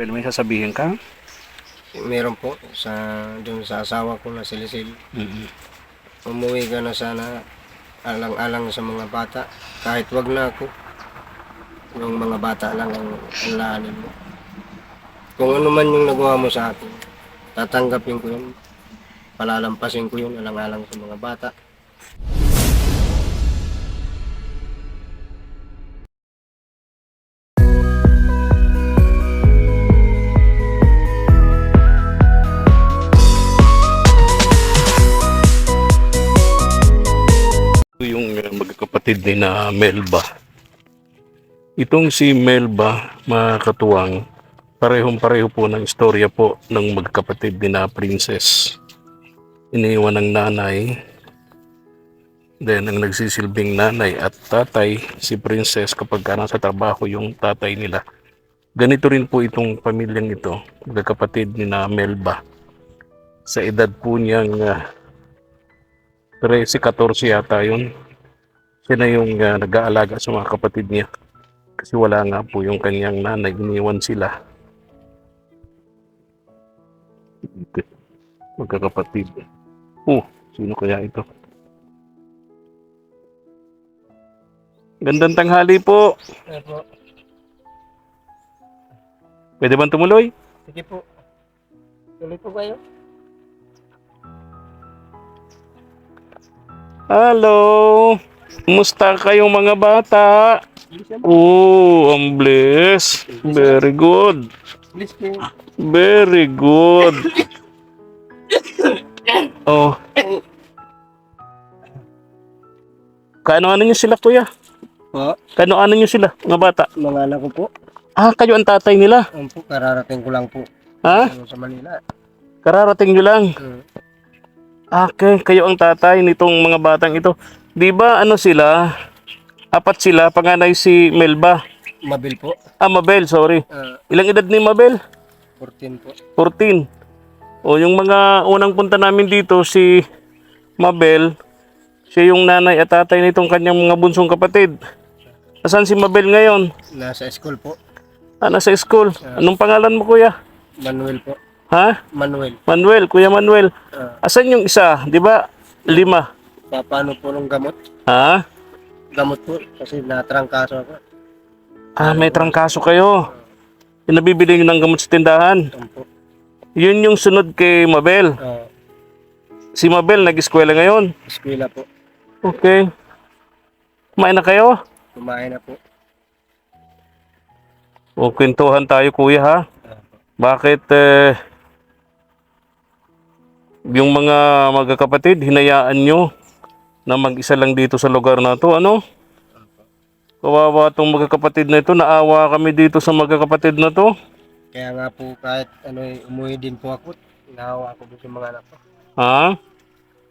Well, may sasabihin ka? Meron po sa dun sa asawa ko na si Lisil. Mm-hmm. Umuwi ka na sana alang-alang sa mga bata. Kahit wag na ako. Yung mga bata lang ang alahanin mo. Kung ano man yung nagawa mo sa akin, tatanggapin ko yun. Palalampasin ko yun alang-alang sa mga bata. Magkakapatid ni na Melba. Itong si Melba, mga katuwang, parehong-pareho po ng istorya po ng magkapatid ni na Princess. Iniwan ng nanay, then ang nagsisilbing nanay at tatay, si Princess kapag ka nasa trabaho yung tatay nila. Ganito rin po itong pamilyang ito, magkakapatid ni na Melba. Sa edad po niyang uh, 13-14 yata yun. Siya na yung uh, nag-aalaga sa mga kapatid niya. Kasi wala nga po yung kanyang nanay, iniwan sila. Magkakapatid. Oh, sino kaya ito? Gandang tanghali po. Ano po? Pwede bang tumuloy? Sige po. Tuloy po kayo. Hello! Kumusta kayong mga bata? Oh, ang bless. Very good. Very good. Oh. Kaano-ano nyo sila, kuya? Po, Kaano-ano nyo sila, mga bata? mga anak ko po. Ah, kayo ang tatay nila. Ano po, kararating ko lang po. Ha? Sa Manila. Kararating nyo lang. Hmm. Okay, kayo ang tatay nitong mga batang ito. Di ba ano sila? Apat sila, panganay si Melba. Mabil po. Ah, Mabel, sorry. Ah, Ilang edad ni Mabel? 14 po. 14. O yung mga unang punta namin dito, si Mabel, siya yung nanay at tatay nitong kanyang mga bunsong kapatid. Asan si Mabel ngayon? Nasa school po. Ah, nasa school. Anong pangalan mo kuya? Manuel po. Ha? Manuel. Manuel, Kuya Manuel. Ah, Asan yung isa? Di ba? Lima. Pa- paano po nung gamot? Ha? Gamot po. Kasi natrangkaso ako. Ah, may trangkaso kayo. Yung nabibili nyo ng gamot sa tindahan. Ano po. Yun yung sunod kay Mabel. Ah, Si Mabel nag-eskwela ngayon. eskwela po. Okay. Kumain na kayo? Kumain na po. O, kwentuhan tayo kuya ha. Ah, Bakit eh, yung mga magkakapatid, hinayaan nyo na mag-isa lang dito sa lugar na to, ano? Kawawa tong magkakapatid na ito, naawa kami dito sa magkakapatid na to. Kaya nga po kahit ano umuwi din po ako. Nahawa ako dun sa mga anak ko. Ha?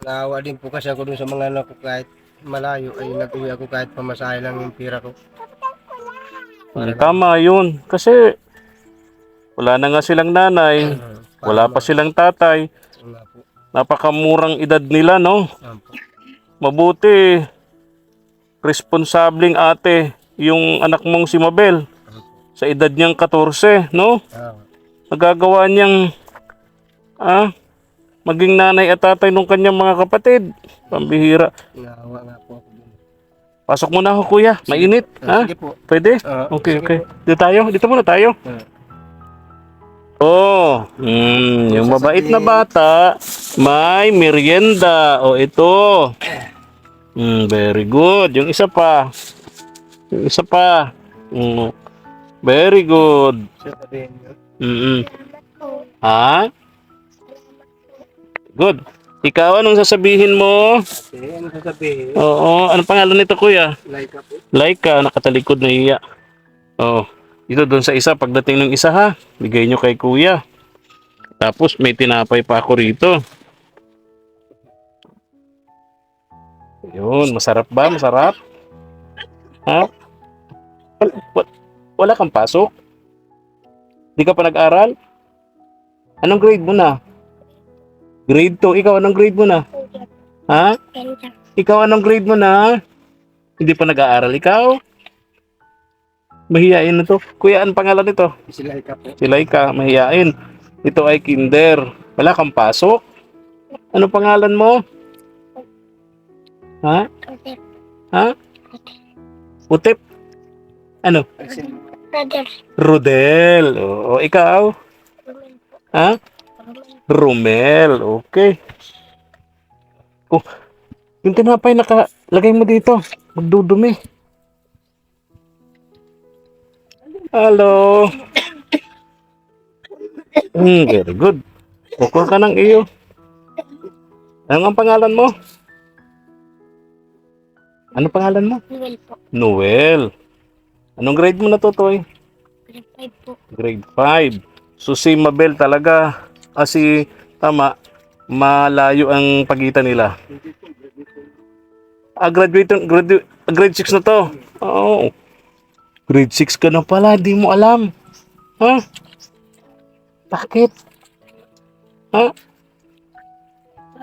Nahawa din po kasi ako dun sa mga anak ko kahit malayo ay nag-uwi ako kahit pamasahe lang yung pira ko. Ay, tama yun. Kasi wala na nga silang nanay, wala pa silang tatay. Napakamurang edad nila, no? Yan po. Mabuti, responsabling ate yung anak mong si Mabel sa edad niyang 14, no? Nagagawa niyang ah, maging nanay at tatay ng kanyang mga kapatid. Pambihira. nahawa nga po ako dun. Pasok muna ako, kuya. Mainit. Ha? sige po. Pwede? Ah, Okay, sige okay. Dito tayo. Dito muna tayo. Ah. Oh, mm, yung mabait na bata, may merienda. O, ito. Mm, very good. Yung isa pa. Yung isa pa. Mm, very good. Niyo. Mm Ha? Good. Ikaw, anong sasabihin mo? Kasi ano sasabihin? Oo. Anong pangalan nito, kuya? Like po. Laika, nakatalikod na iya. Oh, ito doon sa isa. Pagdating ng isa ha, bigay nyo kay kuya. Tapos may tinapay pa ako rito. Yun, masarap ba? Masarap? Ha? Wala, wa- wala kang pasok? Di ka pa nag-aral? Anong grade mo na? Grade 2. Ikaw, anong grade mo na? Ha? Ikaw, anong grade mo na? Hindi pa nag-aaral ikaw? Mahiyain na to. Kuya, ang pangalan nito? Sila ika po. Si Laika, mahiyain. Ito ay kinder. Wala kang pasok. Ano pangalan mo? Ha? Ha? Utip? Ano? Brother. Rodel. Oo, ikaw? Ha? Romel. Okay. Oh, yung tinapay nakalagay mo dito. Magdudumi. Hello. Mm, very good. Bukol ka ng iyo. Ano ang pangalan mo? Ano pangalan mo? Noel po. Noel. Anong grade mo na to, Toy? Grade 5 po. Grade 5. So si Mabel talaga, ah, si, tama, malayo ang pagitan nila. Ah, graduate, grade, grade 6 na to. Oo. Grade 6 ka na pala, di mo alam. Ha? Bakit? Ha?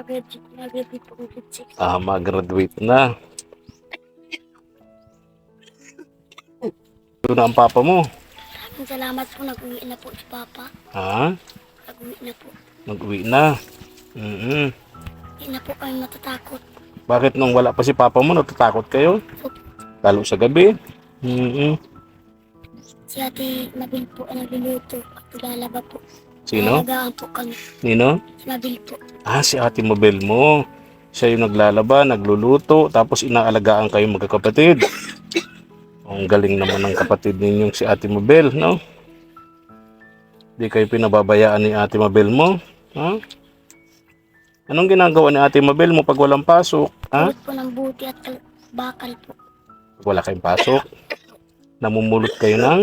Grade 6. Grade po. Grade 6. Ah, mag-graduate na. Ito na ang papa mo. Maraming salamat po. Nag-uwi na po si Papa. Ha? Nag-uwi na po. Nag-uwi na. mm Hindi na po kami matatakot. Bakit nung wala pa si papa mo, natatakot kayo? Lalo sa gabi. mm Si Ate Mabil po ang nagluluto at naglalaba po. Sino? Nalagaan po kami. Nino? Si Mabil po. Ah, si Ate Mabel mo. Siya yung naglalaba, nagluluto, tapos inaalagaan kayo magkakapatid. Ang galing naman ng kapatid ninyong si Ate Mabel, no? Di kayo pinababayaan ni Ate Mabel mo, ha? Anong ginagawa ni Ate Mabel mo pag walang pasok, ha? Kulot po ng buti at kal- bakal po. Wala kayong pasok. Namumulot kayo ng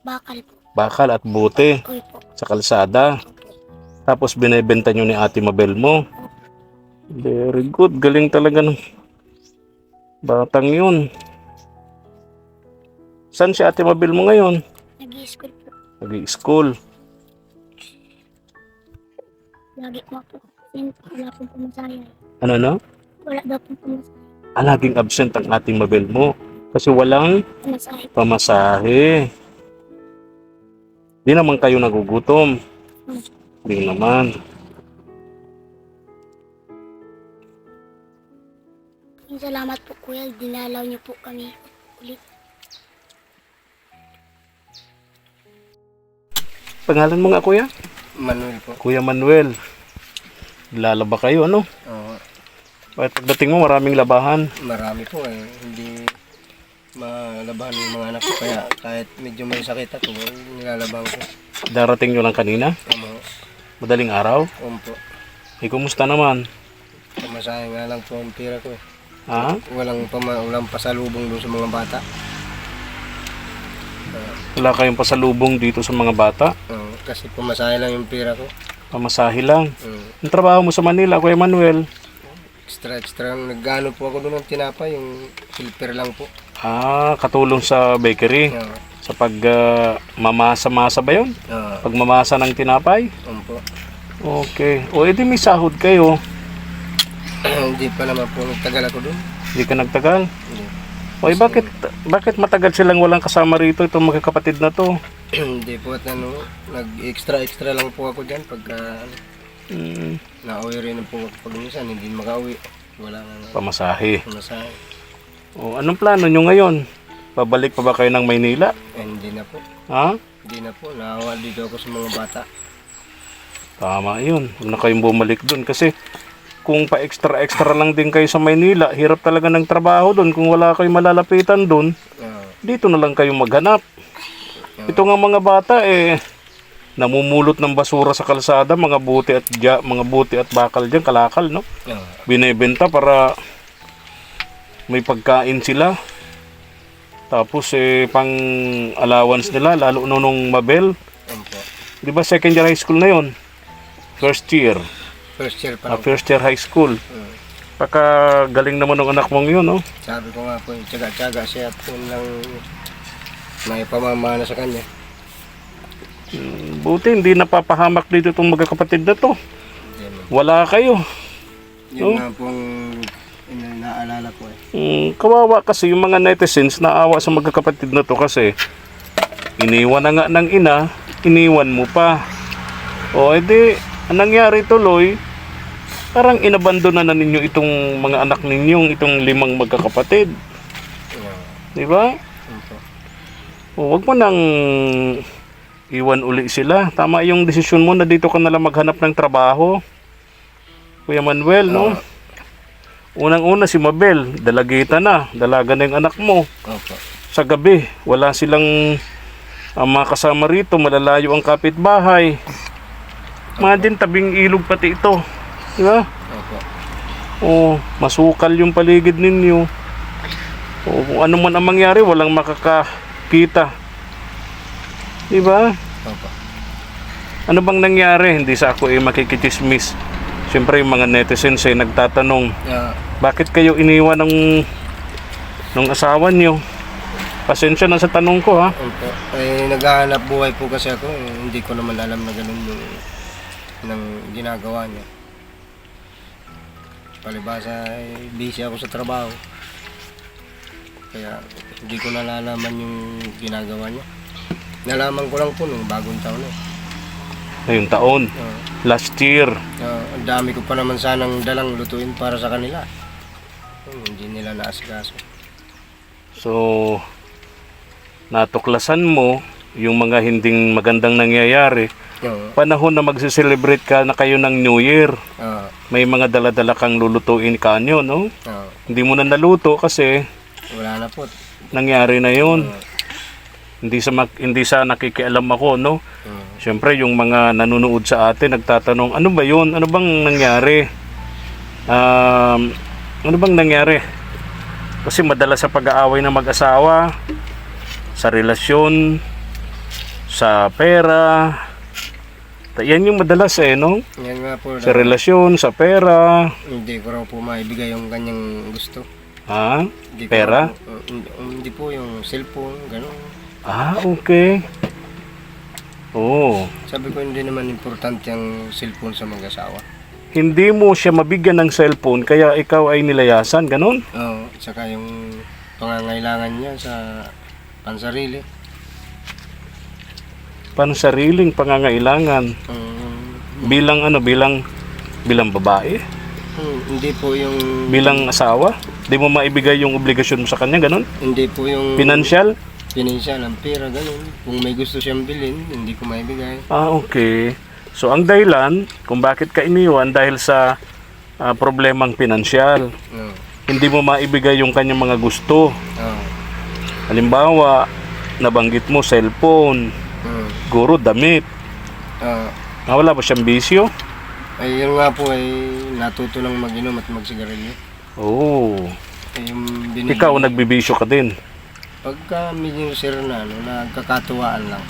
Bakal po. bakal at buti po. sa kalsada. Tapos binebenta nyo ni Ate Mabel mo. Very good. Galing talaga ng batang yun. Saan si Ate Mabel mo ngayon? Nag-i-school po. Nag-i-school. Lagi po po. Wala pong pumasaya. Ano no? Wala daw pong pumasaya. Ah, laging absent ang Ate Mabel mo. Kasi walang pamasahe. Di naman kayo nagugutom. Di naman. Salamat po kuya. Dinalaw niyo po kami ulit. Pangalan mo nga kuya? Manuel po. Kuya Manuel. Lalaba kayo ano? Oo. Bakit pagdating mo maraming labahan? marami po eh. Hindi malabahan yung mga anak ko. Kaya kahit medyo may sakit ako, nilalabang ko. Darating nyo lang kanina? Ano, Madaling araw? umpo. Eh, kumusta naman? Pamasahe nga lang po ang pira ko eh. Ha? Walang, pama, walang pasalubong doon sa mga bata. Wala kayong pasalubong dito sa mga bata? Oo, kasi pamasahe lang yung pira ko. Pamasahe lang. Oo. Ang trabaho mo sa Manila, Kuya Manuel? Extra extra nagano po ako doon ng tinapay, yung silver lang po. Ah, katulong sa bakery. Oo. Sa pag ah, mamasa-masa ba yun? Oo. Pagmamasa ng tinapay? umpo. Okay. O edi may sahod kayo. Hindi pa naman po nagtagal ako doon. Hindi ka nagtagal. Hindi. O eh, bakit, bakit matagal silang walang kasama rito itong magkakapatid na to? Hindi po at ano, nag-extra extra lang po ako diyan pagka ano, Hmm, nauwi rin po ako pag minsan hindi makauwi. Wala na pamasahe. pamasahe. O anong plano nyo ngayon? Pabalik pa ba kayo ng Maynila? Eh, hindi na po. Ha? Hindi na po. Naawa dito ako sa mga bata. Tama yun. Huwag na kayong bumalik dun kasi kung pa extra extra lang din kayo sa Maynila, hirap talaga ng trabaho dun. Kung wala kayong malalapitan dun, Oo. dito na lang kayo maghanap. Ito nga mga bata eh, namumulot ng basura sa kalsada, mga buti at dya, mga buti at bakal diyan, kalakal, no? Oo. Binebenta para may pagkain sila. Tapos eh, pang allowance nila, lalo no nung Mabel. Di ba second year high school na yon? First year. First year pa Ah, first year high school. Oo. Pagka galing naman ng anak mong yun, no? Sabi ko nga po, tsaga-tsaga siya at yun lang may pamamana sa kanya. Mm, Buti, hindi napapahamak dito itong magkakapatid na to. Wala kayo. yun nga pong naalala ko eh. Mm, kawawa kasi yung mga netizens naawa sa magkakapatid na to kasi iniwan na nga ng ina, iniwan mo pa. O edi, ang nangyari tuloy, parang inabandona na ninyo itong mga anak ninyong, itong limang magkakapatid. Di ba? Po. O, wag mo nang iwan uli sila. Tama yung desisyon mo na dito ka nalang maghanap ng trabaho. Kuya Manuel, no? Unang-una si Mabel, dalagita na, dalaga na yung anak mo. Opo. Sa gabi, wala silang ah, mga kasama rito, malalayo ang kapitbahay. Mga din tabing ilog pati ito. Di ba? Opo. O, masukal yung paligid ninyo. O, kung ano man ang mangyari, walang makakakita. Di ba? Opo. Ano bang nangyari? Hindi sa ako eh makikichismis. Siyempre yung mga netizens ay nagtatanong, Yeah. bakit kayo iniwan ng ng asawa niyo? Pasensya na sa tanong ko ha. Opo. Eh, naghahanap buhay po kasi ako. eh, Hindi ko naman alam na ganun yung ng ginagawa niya. Palibasa, eh, busy ako sa trabaho. Kaya hindi ko nalalaman yung ginagawa niya. Nalaman ko lang po nung bagong taon eh. Ngayong taon, Ah, last year. ah, ang dami ko pa naman sanang dalang lutuin para sa kanila. Hmm, hindi nila naasikaso. So, natuklasan mo yung mga hinding magandang nangyayari. Oo. Panahon na magse-celebrate ka na kayo ng New Year. Ah, May mga dala-dala kang lulutuin kanyo, no? ah, Hindi mo na naluto kasi wala na po. nangyari na yun. Hindi sa mak- hindi sa nakikialam ako, no? Hmm. Siyempre, yung mga nanonood sa atin nagtatanong, ano ba yun? Ano bang nangyari? Um, ano bang nangyari? Kasi madalas sa pag-aaway ng mag-asawa, sa relasyon, sa pera, yan yung madalas eh, no? Yan nga po. Sa relasyon, sa pera, Hindi ko raw po maibigay yung kanyang gusto. ha? Hindi ko Pera? po- hindi, hindi po yung cellphone, gano'n. Ah, okay. Oo. Sabi ko hindi naman importante yung cellphone sa mag-asawa. Hindi mo siya mabigyan ng cellphone kaya ikaw ay nilayasan, ganun? Oo, saka yung pangangailangan niya sa pansarili. Pansariling pangangailangan. Um, Bilang ano, bilang bilang babae, hmm, hindi po yung bilang asawa, di mo maibigay yung obligasyon mo sa kanya, ganun? hindi po yung Financial? Financial ang pera ganun. Kung may gusto siyang bilhin, hindi ko maibigay. Ah, okay. So ang dahilan kung bakit ka iniwan dahil sa ah, problemang pinansyal. Oo. Hindi mo maibigay yung kanyang mga gusto. Oo. Halimbawa, nabanggit mo cellphone, Hmm. guro, damit. Oo. Ah, wala ba siyang bisyo? ay yun nga po ay natuto lang mag-inom at magsigarilyo. Oo. Ay, yung binili. Ikaw, nagbibisyo ka din. Pagka medyo sir na, ano, nagkakatuwaan lang.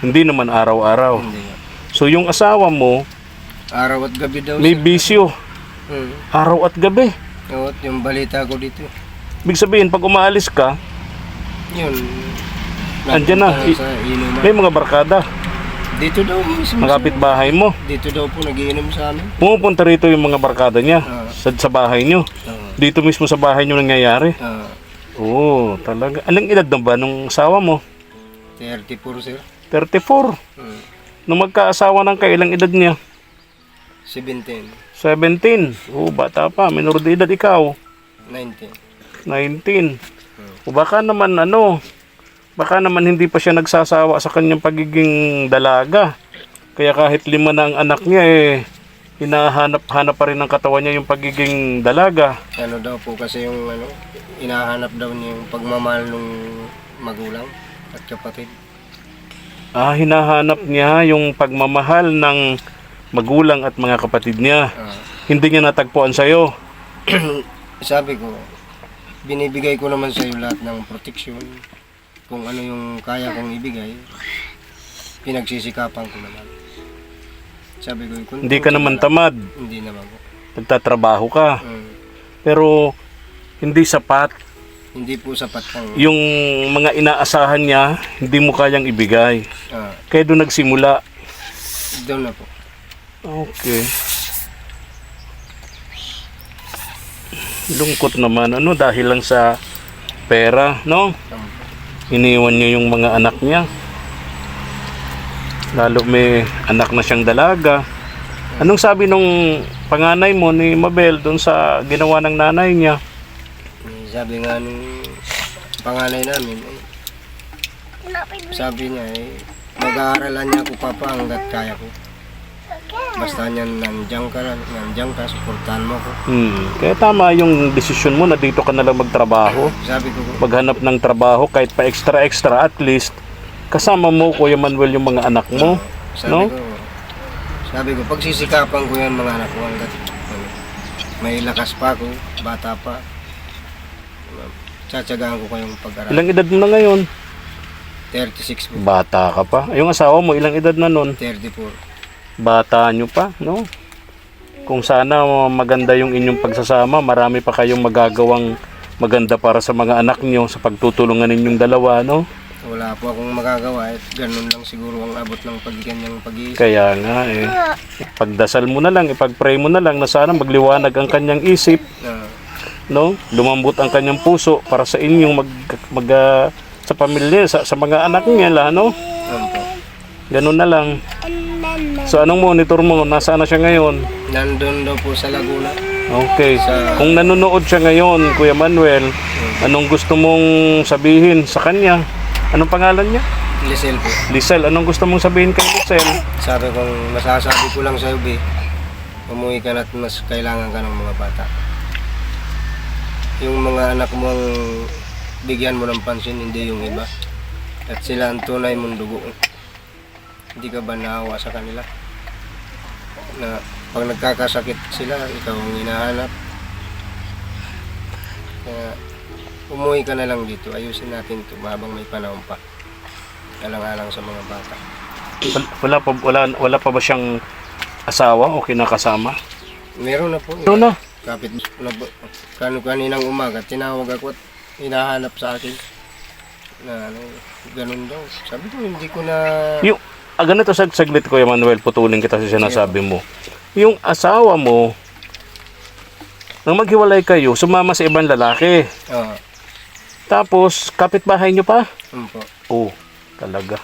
Hindi naman araw-araw. Hindi. So yung asawa mo, Araw at gabi daw may sir. bisyo. Hmm. Araw at gabi. Oo, yung balita ko dito. Ibig sabihin, pag umaalis ka, Yun. Andyan na. napunta Sa inuman. may mga barkada. Dito daw mismo. Mga kapitbahay mo. Dito daw po nagiinom sa amin. Pumupunta rito yung mga barkada niya Ah. sa, sa bahay niyo. Oo. Dito mismo sa bahay niyo nangyayari. Ah, Oo, talaga. Anong edad na ba nung asawa mo? 34 sir. 34. Hmm. Nung magkaasawa ng kailang edad niya? 17. 17. Oo, bata pa. Minor de edad ikaw. 19. 19. O baka naman ano, baka naman hindi pa siya nagsasawa sa kanyang pagiging dalaga. Kaya kahit lima na ang anak niya eh, hinahanap-hanap pa rin ng katawan niya yung pagiging dalaga. Ano daw po kasi yung ano, inahanap daw niya yung pagmamahal ng magulang at kapatid. Ah, hinahanap niya yung pagmamahal ng magulang at mga kapatid niya. Ah. Hindi niya natagpuan sa'yo. sabi ko, binibigay ko naman sa iyo lahat ng proteksyon. Kung ano yung kaya kong ibigay, pinagsisikapan ko naman. Sabi ko, kung Hindi ka naman tamad. Hindi naman po. Nagtatrabaho ka. Mm. Pero hindi sapat. Hindi po sapat ang... Yung mga inaasahan niya, hindi mo kayang ibigay. Ah, Kaya doon nagsimula. doon na po. Okay. Lungkot naman ano dahil lang sa pera, no? Iniwan niya yung mga anak niya. Lalo may anak na siyang dalaga. Anong sabi nung panganay mo ni Mabel doon sa ginawa ng nanay niya? Sabi nga nung panganay namin, eh, sabi niya eh, mag-aaralan niya ako papa hanggat kaya ko. Basta niyan nandiyan ka nandiyan ka, suportahan mo ako. Hmm. Kaya tama yung desisyon mo na dito ka na lang magtrabaho. Sabi ko, Maghanap ng trabaho kahit pa extra-extra at least kasama mo Kuya Manuel yung mga anak mo. sabi No? ko, sabi ko, pagsisikapan ko yan mga anak ko hanggat ano, may lakas pa ako, bata pa. Tsatsagaan ko kayong pag-aral. Ilang edad mo na ngayon? 36 po, Bata ka pa. Yung asawa mo, ilang edad na nun? 34. Bata nyo pa, no? Kung sana maganda yung inyong pagsasama, marami pa kayong magagawang maganda para sa mga anak nyo sa pagtutulungan ninyong dalawa, no? Wala po akong magagawa at ganun lang siguro ang abot ng pagkanyang pag-iisip. Kaya nga eh, pagdasal mo na lang, ipag-pray mo na lang na sana magliwanag ang kanyang isip, no? Lumambot ang kanyang puso para sa inyong mag, mag ah, sa pamilya, sa, sa mga anak niya la, no? Ganun na lang. So anong monitor mo? Nasaan na siya ngayon? Nandun daw po sa Laguna. Okay. Kung nanonood siya ngayon, Kuya Manuel, anong gusto mong sabihin sa kanya? Anong pangalan niya? Lisel po. Lisel, anong gusto mong sabihin kay Lisel? Sabi kong masasabi ko lang sa B, umuwi ka na at mas kailangan ka ng mga bata. Yung mga anak mo ang bigyan mo ng pansin, hindi yung iba. At sila ang tunay mong dugo. Hindi ka ba naawa sa kanila? Na pag nagkakasakit sila, ikaw ang hinahanap. Kaya umuwi ka na lang dito. Ayusin natin ito habang may panahon pa. Alang-alang sa mga bata. Wal- Wala pa, wala, wala pa ba siyang asawa o kinakasama? Meron na po. Ano na? Kapit na kano kaninang umaga, tinawag ako at hinahanap sa akin na ano, ganun daw. Sabi ko, hindi ko na... Yung, ah, ganito sag saglit Kuya Manuel, putulin kita sa sinasabi mo. Yung asawa mo, nang maghiwalay kayo, sumama sa ibang lalaki. Oo, Tapos, kapitbahay nyo pa? um, po. Oo, talaga.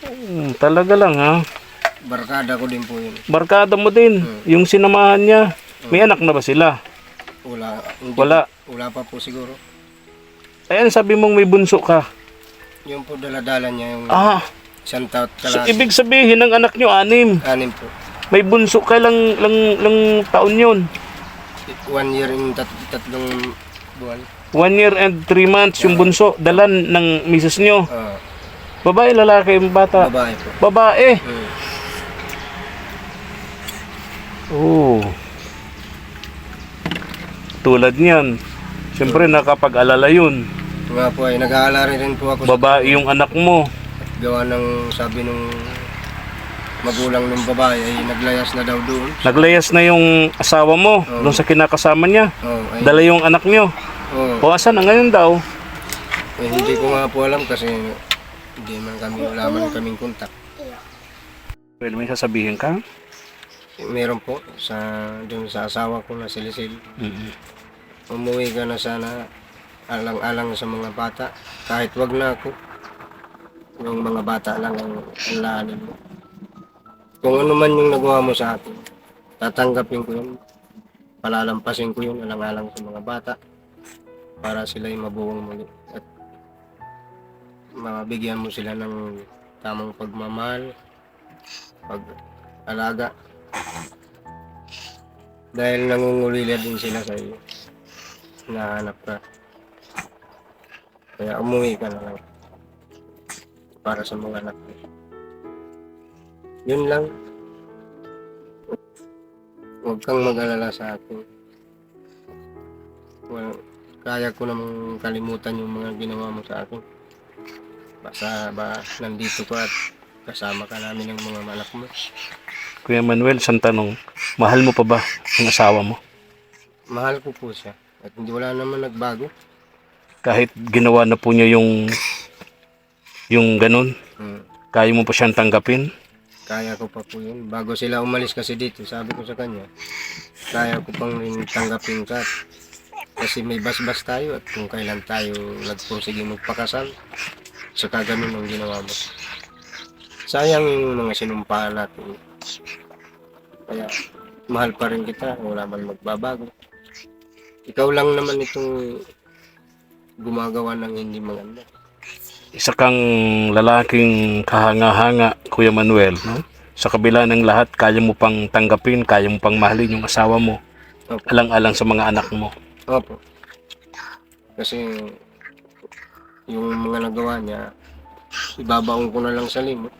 Hmm, talaga lang ha. Barkada ko din po yun. Barkada mo din, yung sinamahan niya. May anak na ba sila? Wala. Hindi, Wala. Wala pa po siguro. Ayan, sabi mong may bunso ka. Yung po daladala niya yung Ah, isang taot so kalahati. ibig sabihin ng anak nyo, anim. Anim po. May bunso ka lang, lang, lang taon yun. One year in tat tatlong buwan. One year and three months yung bunso, dalan ng misis nyo. Oo, Babae, lalaki, yung bata. babae po. Babae. Mm. Oo. Tulad niyan. Siyempre, nakapag-alala yun. Nga po ay nag-aalala rin po ako Babae yung anak mo. gawa ng sabi nung magulang ng babae ay naglayas na daw doon. Naglayas na yung asawa mo doon sa kinakasama niya. Oh, ay, Dala yung anak nyo. oh, O asan na ngayon daw? eh, hindi ko nga po alam kasi hindi man kami, wala man kaming kontak. Well, may sasabihin ka? Meron po sa doon sa asawa ko na si Lisil. mm Umuwi ka na sana alang-alang sa mga bata. Kahit wag na ako. Yung mga bata lang ang alahanin mo. Kung ano man yung nagawa mo sa akin, tatanggapin ko yun. Palalampasin ko yun alang-alang sa mga bata para sila'y mabuwang muli. At mabigyan mo sila ng tamang pagmamahal, pag-alaga. Dahil nangungulila din sila sa iyo. Nahanap ka. Kaya umuwi ka na lang. Para sa mga anak mo. Yun lang. Huwag kang mag-alala sa akin. Well, kaya ko namang kalimutan yung mga ginawa mo sa akin. Basta ba nandito ka at kasama ka namin ng mga anak mo. Kuya Manuel, isang tanong. Mahal mo pa ba ang asawa mo? Mahal ko po siya. At hindi wala naman nagbago. Kahit ginawa na po niya yung yung ganun, Hmm. kaya mo pa siyang tanggapin? Kaya ko pa po yun. Bago sila umalis kasi dito, sabi ko sa kanya, kaya ko pang rin tanggapin ka. Kasi may basbas tayo at kung kailan tayo nagpursige magpakasal, saka ganun ang ginawa mo. sayang yung mga sinumpahan natin. Kaya mahal pa rin kita, wala man magbabago. Ikaw lang naman itong gumagawa ng hindi maganda. Isa kang lalaking kahanga-hanga, Kuya Manuel. No? Sa kabila ng lahat, kaya mo pang tanggapin, kaya mo pang mahalin yung asawa mo. Alang-alang sa mga anak mo. Opo. Kasi yung mga nagawa niya, ibabaon ko na lang sa limot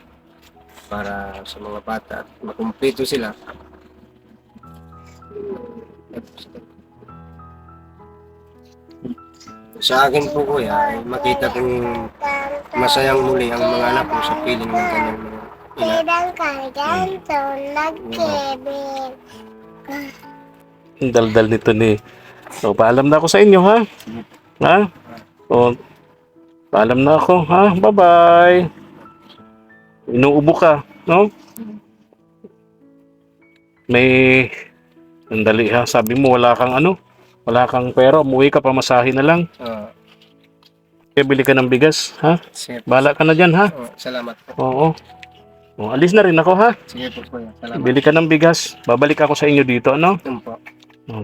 para sa mga bata at makumpleto sila. Sa akin po kuya, makita kong masayang muli ang mga anak ko sa piling ng kanyang mga ina. Ang daldal nito ni... So, paalam na ako sa inyo, ha? Ha? O, paalam na ako, ha? Bye-bye. Inuubo ka, no? May... Sandali, ha? Sabi mo, wala kang ano? Wala kang pera, umuwi ka, pamasahin na lang. Ah, Kaya bili ka ng bigas, ha? sige, Bala ka na dyan, ha? oh, salamat po. Oo. O, alis na rin ako, ha? Sige po kuya, salamat. Bili ka ng bigas. Babalik ako sa inyo dito, ano? Yun po.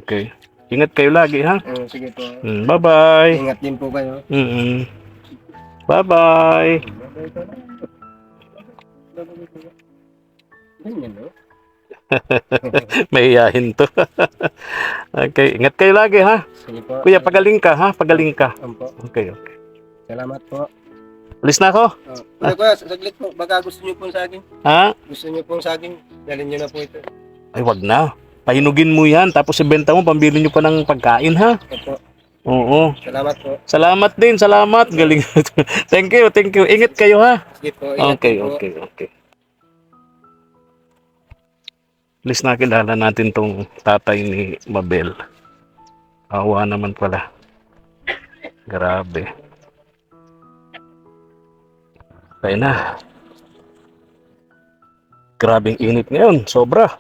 Okay. Ingat kayo lagi, ha? Mm, sige po. Mm, bye-bye. Ingat din po kayo. Mm-mm. Bye-bye. Ganyan, no? Mahihayin to. okay, ingat kayo lagi ha. Sige po. Kuya, pagaling ka ha, pagaling ka. Okay, okay. Salamat po. Alis na ako. Oh. Kuya, kuya, saglit po. Baka gusto niyo pong saging. Ha? Gusto niyo pong saging. Dalhin niyo na po ito. Ay, wag na. Pahinugin mo yan, tapos ibenta mo, pambili nyo pa ng pagkain ha. Opo. Oo. Salamat po. Salamat din, salamat. Galing. thank you, thank you. Ingat kayo ha. Sige po. Ingat Okay, po. okay, okay. Alis na kilala natin tong tatay ni Mabel. Awa naman pala. Grabe. Kaya na. Grabing init ngayon, sobra.